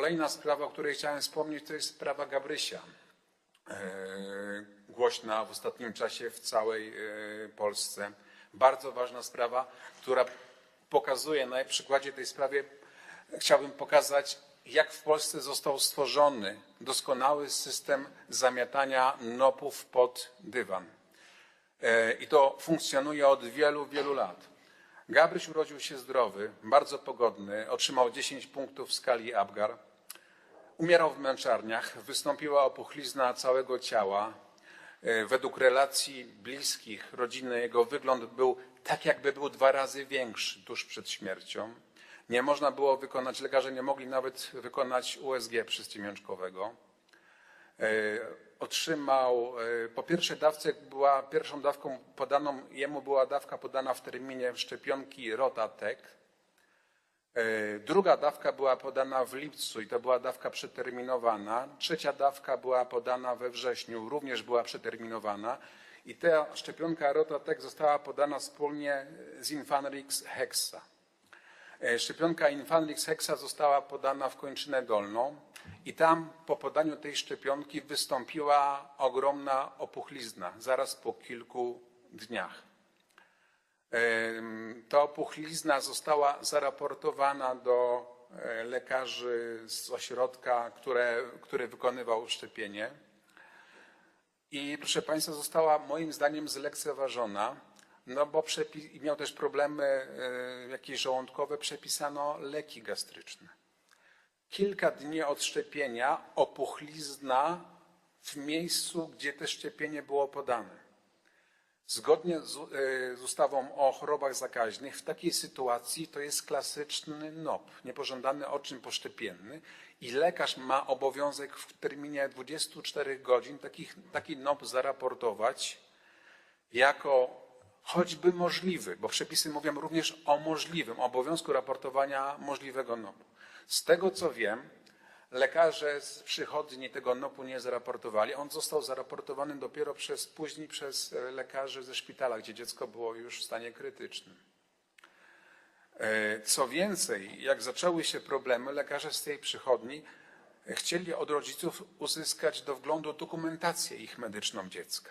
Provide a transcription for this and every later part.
Kolejna sprawa, o której chciałem wspomnieć, to jest sprawa Gabrysia. E, Głośna w ostatnim czasie w całej e, Polsce. Bardzo ważna sprawa, która pokazuje na przykładzie tej sprawy, chciałbym pokazać, jak w Polsce został stworzony doskonały system zamiatania nopów pod dywan. E, I to funkcjonuje od wielu, wielu lat. Gabryś urodził się zdrowy, bardzo pogodny, otrzymał 10 punktów w skali Apgar. Umierał w męczarniach, wystąpiła opuchlizna całego ciała. E, Według relacji bliskich, rodziny, jego wygląd był tak, jakby był dwa razy większy tuż przed śmiercią. Nie można było wykonać, lekarze nie mogli nawet wykonać USG przyściemiączkowego. E, Otrzymał, e, po pierwszej dawce była, pierwszą dawką podaną, jemu była dawka podana w terminie szczepionki Rotatek. E, Druga dawka była podana w lipcu i to była dawka przeterminowana. Trzecia dawka była podana we wrześniu, również była przeterminowana. I ta szczepionka Rotatek została podana wspólnie z Infanrix Hexa. E, Szczepionka Infanrix Hexa została podana w kończynę dolną i tam po podaniu tej szczepionki wystąpiła ogromna opuchlizna zaraz po kilku dniach. Ta opuchlizna została zaraportowana do e, lekarzy z ośrodka, które, który wykonywał szczepienie. I proszę Państwa, została moim zdaniem zlekceważona, no bo przepi- i miał też problemy e, jakieś żołądkowe, przepisano leki gastryczne. Kilka dni od szczepienia opuchlizna w miejscu, gdzie to szczepienie było podane. Zgodnie z, e, z ustawą o chorobach zakaźnych, w takiej sytuacji to jest klasyczny NOP, niepożądany odczyn poszczepienny i lekarz ma obowiązek w terminie 24 godzin takich, taki NOP zaraportować jako choćby możliwy, bo przepisy mówią również o możliwym, obowiązku raportowania możliwego NOP-u. Z tego co wiem, lekarze z przychodni tego NOP-u nie zaraportowali. On został zaraportowany dopiero przez, później przez e, lekarzy ze szpitala, gdzie dziecko było już w stanie krytycznym. E, Co więcej, jak zaczęły się problemy, lekarze z tej przychodni chcieli od rodziców uzyskać do wglądu dokumentację ich medyczną dziecka.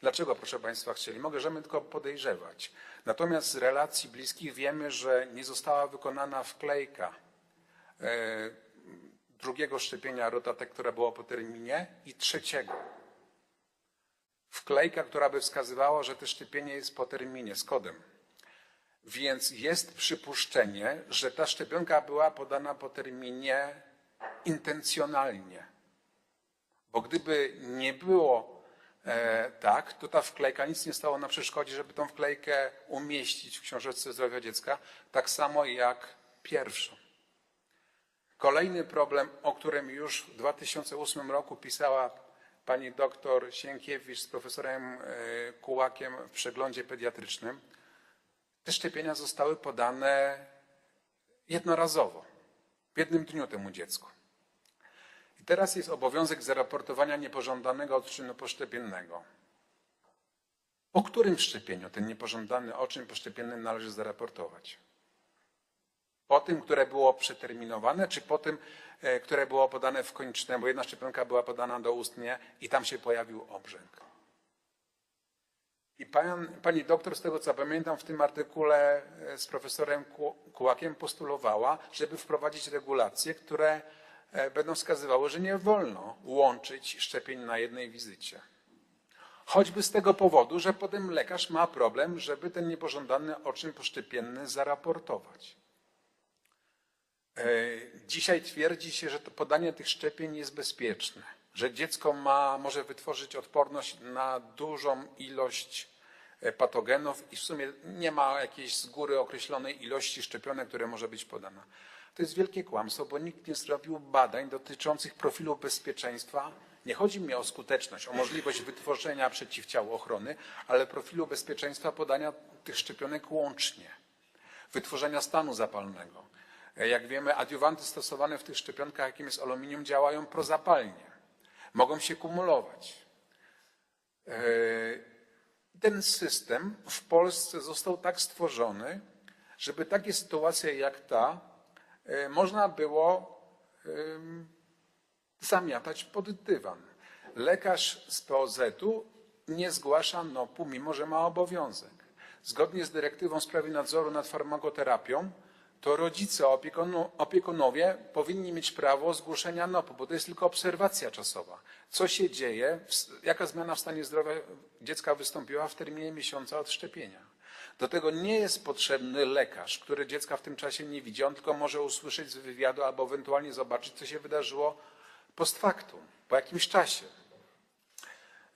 Dlaczego, proszę Państwa, chcieli? Możemy tylko podejrzewać. Natomiast z relacji bliskich wiemy, że nie została wykonana wklejka e, drugiego szczepienia rotatek, które było po terminie i trzeciego. Wklejka, która by wskazywała, że to szczepienie jest po terminie z kodem. Więc jest przypuszczenie, że ta szczepionka była podana po terminie intencjonalnie. Bo gdyby nie było e, tak, to ta wklejka nic nie stało na przeszkodzie, żeby tą wklejkę umieścić w książeczce zdrowia dziecka, tak samo jak pierwszą. Kolejny problem, o którym już w 2008 roku pisała pani doktor Sienkiewicz z profesorem e, Kułakiem w przeglądzie pediatrycznym. Te szczepienia zostały podane jednorazowo, w jednym dniu temu dziecku. I teraz jest obowiązek zaraportowania niepożądanego odczynu poszczepiennego. O którym szczepieniu ten niepożądany odczyn poszczepienny należy zaraportować? Po tym, które było przeterminowane, czy po tym, e, które było podane w kończynę, bo jedna szczepionka była podana doustnie i tam się pojawił obrzęk. I pan, pani doktor, z tego co pamiętam, w tym artykule e, z profesorem Ku- Kułakiem postulowała, żeby wprowadzić regulacje, które e, będą wskazywały, że nie wolno łączyć szczepień na jednej wizycie. Choćby z tego powodu, że potem lekarz ma problem, żeby ten niepożądany odczyn poszczepienny zaraportować. E, Dzisiaj twierdzi się, że podanie tych szczepień jest bezpieczne, że dziecko ma, może wytworzyć odporność na dużą ilość e, patogenów i w sumie nie ma jakiejś z góry określonej ilości szczepionek, które może być podana. To jest wielkie kłamstwo, bo nikt nie zrobił badań dotyczących profilu bezpieczeństwa. Nie chodzi mi o skuteczność, o możliwość wytworzenia przeciwciał ochrony, ale profilu bezpieczeństwa podania tych szczepionek łącznie wytworzenia stanu zapalnego. E, Jak wiemy, adiuwanty stosowane w tych szczepionkach, jakim jest aluminium, działają prozapalnie. Mogą się kumulować. E, Ten system w Polsce został tak stworzony, żeby takie sytuacje jak ta e, można było zamiatać pod dywan. Lekarz z POZ-u nie zgłasza NOP-u, mimo że ma obowiązek. Zgodnie z dyrektywą w sprawie nadzoru nad farmakoterapią, to rodzice, opiekunowie powinni mieć prawo zgłoszenia NOP-u, bo to jest tylko obserwacja czasowa. Co się dzieje, jaka zmiana w stanie zdrowia dziecka wystąpiła w terminie miesiąca od szczepienia. Do tego nie jest potrzebny lekarz, który dziecka w tym czasie nie widzi. On tylko może usłyszeć z wywiadu albo ewentualnie zobaczyć, co się wydarzyło post factum, po jakimś czasie.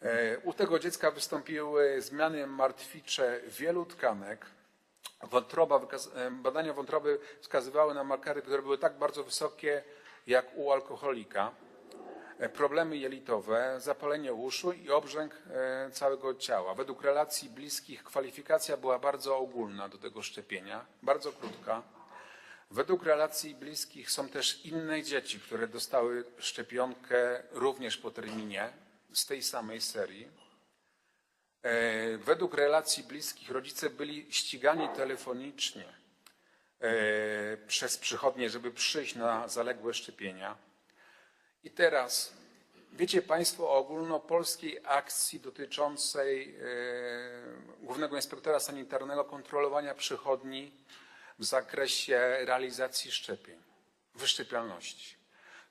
E, U tego dziecka wystąpiły zmiany martwicze wielu tkanek. Wątroba, e, badania wątroby wskazywały na markery, które były tak bardzo wysokie jak u alkoholika. E, Problemy jelitowe, zapalenie uszu i obrzęk e, całego ciała. Według relacji bliskich kwalifikacja była bardzo ogólna do tego szczepienia, bardzo krótka. Według relacji bliskich są też inne dzieci, które dostały szczepionkę również po terminie z tej samej serii. E, Według relacji bliskich rodzice byli ścigani telefonicznie e, przez przychodnie, żeby przyjść na zaległe szczepienia. I teraz wiecie Państwo o ogólnopolskiej akcji dotyczącej e, Głównego Inspektora Sanitarnego kontrolowania przychodni w zakresie realizacji szczepień, wyszczepialności.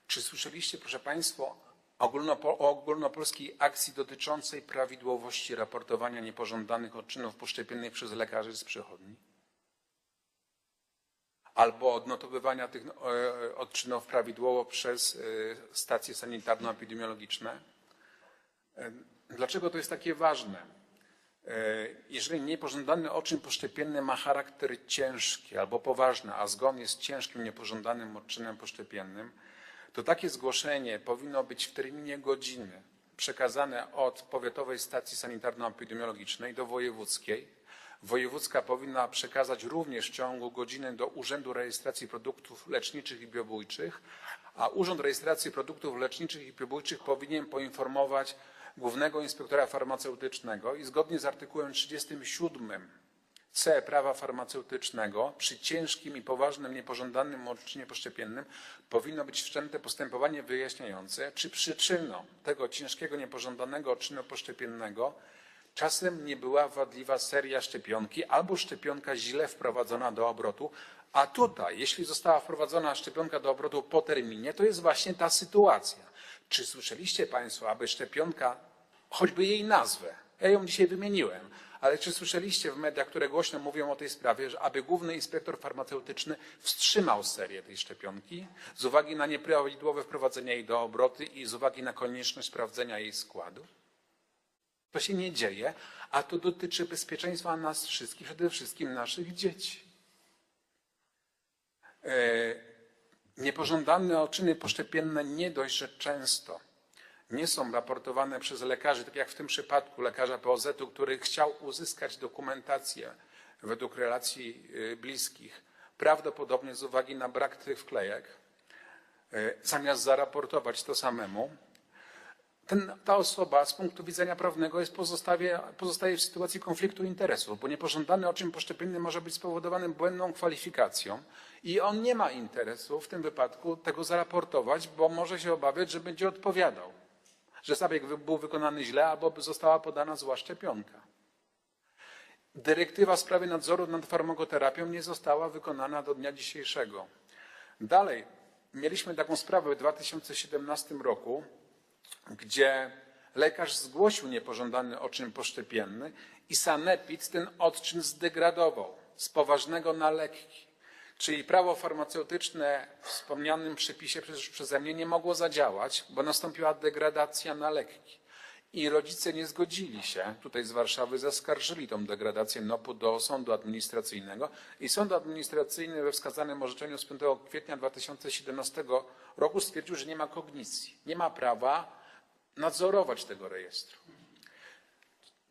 Czy słyszeliście, proszę Państwa, ogólnopo, ogólnopolskiej akcji dotyczącej prawidłowości raportowania niepożądanych odczynów poszczepiennych przez lekarzy z przychodni? Albo odnotowywania tych e, odczynów prawidłowo przez e, stacje sanitarno-epidemiologiczne? E, Dlaczego to jest takie ważne? Jeżeli niepożądany odczyn poszczepienny ma charakter ciężki albo poważny, a zgon jest ciężkim niepożądanym odczynem poszczepiennym, to takie zgłoszenie powinno być w terminie godziny przekazane od powiatowej stacji sanitarno-epidemiologicznej do wojewódzkiej. Wojewódzka powinna przekazać również w ciągu godziny do Urzędu Rejestracji Produktów Leczniczych i Biobójczych, a Urząd Rejestracji Produktów Leczniczych i Biobójczych powinien poinformować Głównego Inspektora Farmaceutycznego i zgodnie z artykułem 37 C prawa farmaceutycznego przy ciężkim i poważnym niepożądanym odczynie poszczepiennym powinno być wszczęte postępowanie wyjaśniające, czy przyczyną tego ciężkiego niepożądanego odczynu poszczepiennego czasem nie była wadliwa seria szczepionki albo szczepionka źle wprowadzona do obrotu, a tutaj, jeśli została wprowadzona szczepionka do obrotu po terminie, to jest właśnie ta sytuacja. Czy słyszeliście Państwo, aby szczepionka, choćby jej nazwę, ja ją dzisiaj wymieniłem, ale czy słyszeliście w mediach, które głośno mówią o tej sprawie, że aby główny inspektor farmaceutyczny wstrzymał serię tej szczepionki z uwagi na nieprawidłowe wprowadzenie jej do obrotu i z uwagi na konieczność sprawdzenia jej składu? To się nie dzieje, a to dotyczy bezpieczeństwa nas wszystkich, przede wszystkim naszych dzieci. E, Niepożądane odczyny poszczepienne nie dość, że często nie są raportowane przez lekarzy, tak jak w tym przypadku lekarza POZ-u, który chciał uzyskać dokumentację według relacji y, bliskich, prawdopodobnie z uwagi na brak tych wklejek, y, zamiast zaraportować to samemu, ten, ta osoba z punktu widzenia prawnego jest pozostaje w sytuacji konfliktu interesów, bo niepożądany odczyn poszczepienny może być spowodowany błędną kwalifikacją i on nie ma interesu w tym wypadku tego zaraportować, bo może się obawiać, że będzie odpowiadał, że zabieg był wykonany źle albo została podana zła szczepionka. Dyrektywa w sprawie nadzoru nad farmakoterapią nie została wykonana do dnia dzisiejszego. Dalej, mieliśmy taką sprawę w 2017 roku, gdzie lekarz zgłosił niepożądany odczyn poszczepienny i sanepid ten odczyn zdegradował z poważnego na lekki. Czyli prawo farmaceutyczne w wspomnianym przepisie przeze mnie nie mogło zadziałać, bo nastąpiła degradacja na lekki. I rodzice nie zgodzili się, tutaj z Warszawy zaskarżyli tą degradację NOP-u do sądu administracyjnego i sąd administracyjny we wskazanym orzeczeniu z 5 kwietnia 2017 roku stwierdził, że nie ma kognicji, nie ma prawa nadzorować tego rejestru.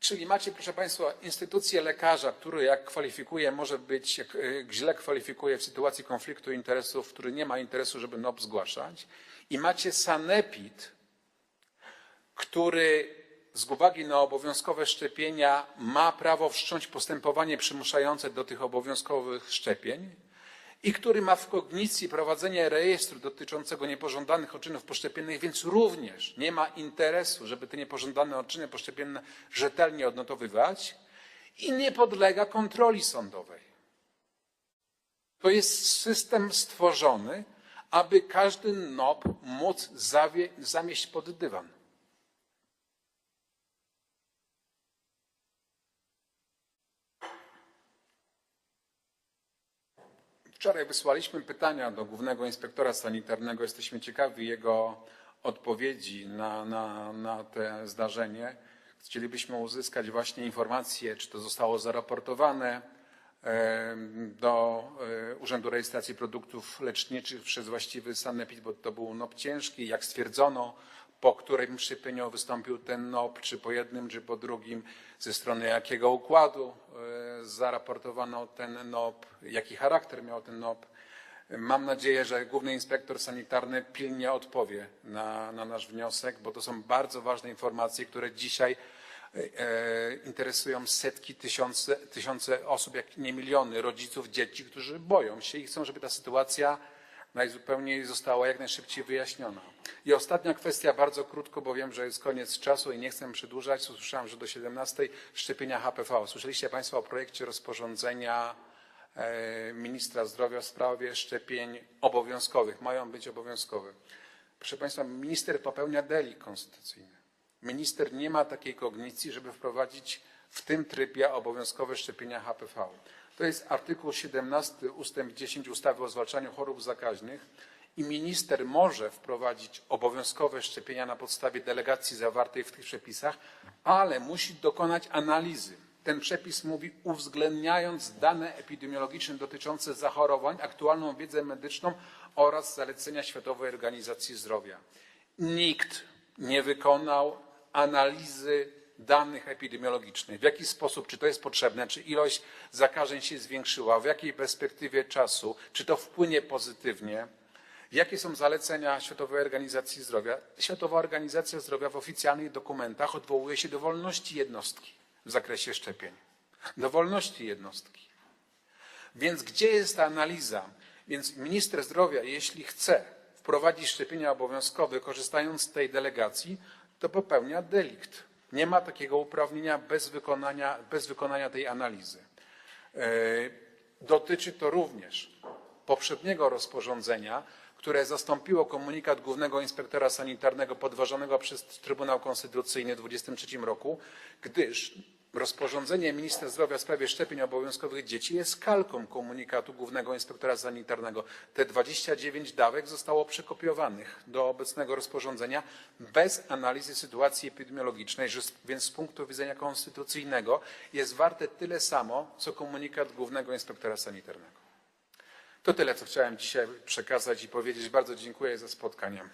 Czyli macie, proszę Państwa, instytucję lekarza, który jak kwalifikuje, może być, jak y, źle kwalifikuje w sytuacji konfliktu interesów, który nie ma interesu, żeby NOP zgłaszać. I macie sanepid, który z uwagi na obowiązkowe szczepienia ma prawo wszcząć postępowanie przymuszające do tych obowiązkowych szczepień i który ma w kognicji prowadzenie rejestru dotyczącego niepożądanych odczynów poszczepiennych, więc również nie ma interesu, żeby te niepożądane odczyny poszczepienne rzetelnie odnotowywać i nie podlega kontroli sądowej. To jest system stworzony, aby każdy NOP móc zamieść pod dywan. Wczoraj wysłaliśmy pytania do głównego inspektora sanitarnego. Jesteśmy ciekawi jego odpowiedzi na, na, na te zdarzenie. Chcielibyśmy uzyskać właśnie informacje, czy to zostało zaraportowane e, do e, Urzędu Rejestracji Produktów Leczniczych przez właściwy sanepid, bo to był NOP ciężki. Jak stwierdzono, po którym szczepieniu wystąpił ten NOP, czy po jednym, czy po drugim, ze strony jakiego układu e, zaraportowano ten NOP, jaki charakter miał ten NOP. Mam nadzieję, że Główny Inspektor Sanitarny pilnie odpowie na, na nasz wniosek, bo to są bardzo ważne informacje, które dzisiaj e, e, interesują setki, tysiące, tysiące osób, jak nie miliony rodziców, dzieci, którzy boją się i chcą, żeby ta sytuacja najzupełniej została jak najszybciej wyjaśniona. I ostatnia kwestia, bardzo krótko, bo wiem, że jest koniec czasu i nie chcę przedłużać. Usłyszałem, że do 17 szczepienia HPV. Słyszeliście Państwo o projekcie rozporządzenia e, ministra zdrowia w sprawie szczepień obowiązkowych. Mają być obowiązkowe. Proszę Państwa, minister popełnia delik konstytucyjny. Minister nie ma takiej kognicji, żeby wprowadzić w tym trybie obowiązkowe szczepienia HPV. To jest artykuł 17 ustęp 10 ustawy o zwalczaniu chorób zakaźnych i minister może wprowadzić obowiązkowe szczepienia na podstawie delegacji zawartej w tych przepisach, ale musi dokonać analizy. Ten przepis mówi, uwzględniając dane epidemiologiczne dotyczące zachorowań, aktualną wiedzę medyczną oraz zalecenia Światowej Organizacji Zdrowia. Nikt nie wykonał analizy danych epidemiologicznych. W jaki sposób, czy to jest potrzebne, czy ilość zakażeń się zwiększyła, w jakiej perspektywie czasu, czy to wpłynie pozytywnie. Jakie są zalecenia Światowej Organizacji Zdrowia? Światowa Organizacja Zdrowia w oficjalnych dokumentach odwołuje się do wolności jednostki w zakresie szczepień. Do wolności jednostki. Więc gdzie jest ta analiza? Więc minister zdrowia, jeśli chce wprowadzić szczepienia obowiązkowe, korzystając z tej delegacji, to popełnia delikt. Nie ma takiego uprawnienia bez wykonania, bez wykonania tej analizy. E, Dotyczy to również poprzedniego rozporządzenia, które zastąpiło komunikat Głównego Inspektora Sanitarnego podważonego przez Trybunał Konstytucyjny w 2023 roku, gdyż rozporządzenie Ministra Zdrowia w sprawie szczepień obowiązkowych dzieci jest kalką komunikatu Głównego Inspektora Sanitarnego. Te 29 dawek zostało przekopiowanych do obecnego rozporządzenia bez analizy sytuacji epidemiologicznej, więc z punktu widzenia konstytucyjnego jest warte tyle samo, co komunikat Głównego Inspektora Sanitarnego. To tyle, co chciałem dzisiaj przekazać i powiedzieć. Bardzo dziękuję za spotkanie.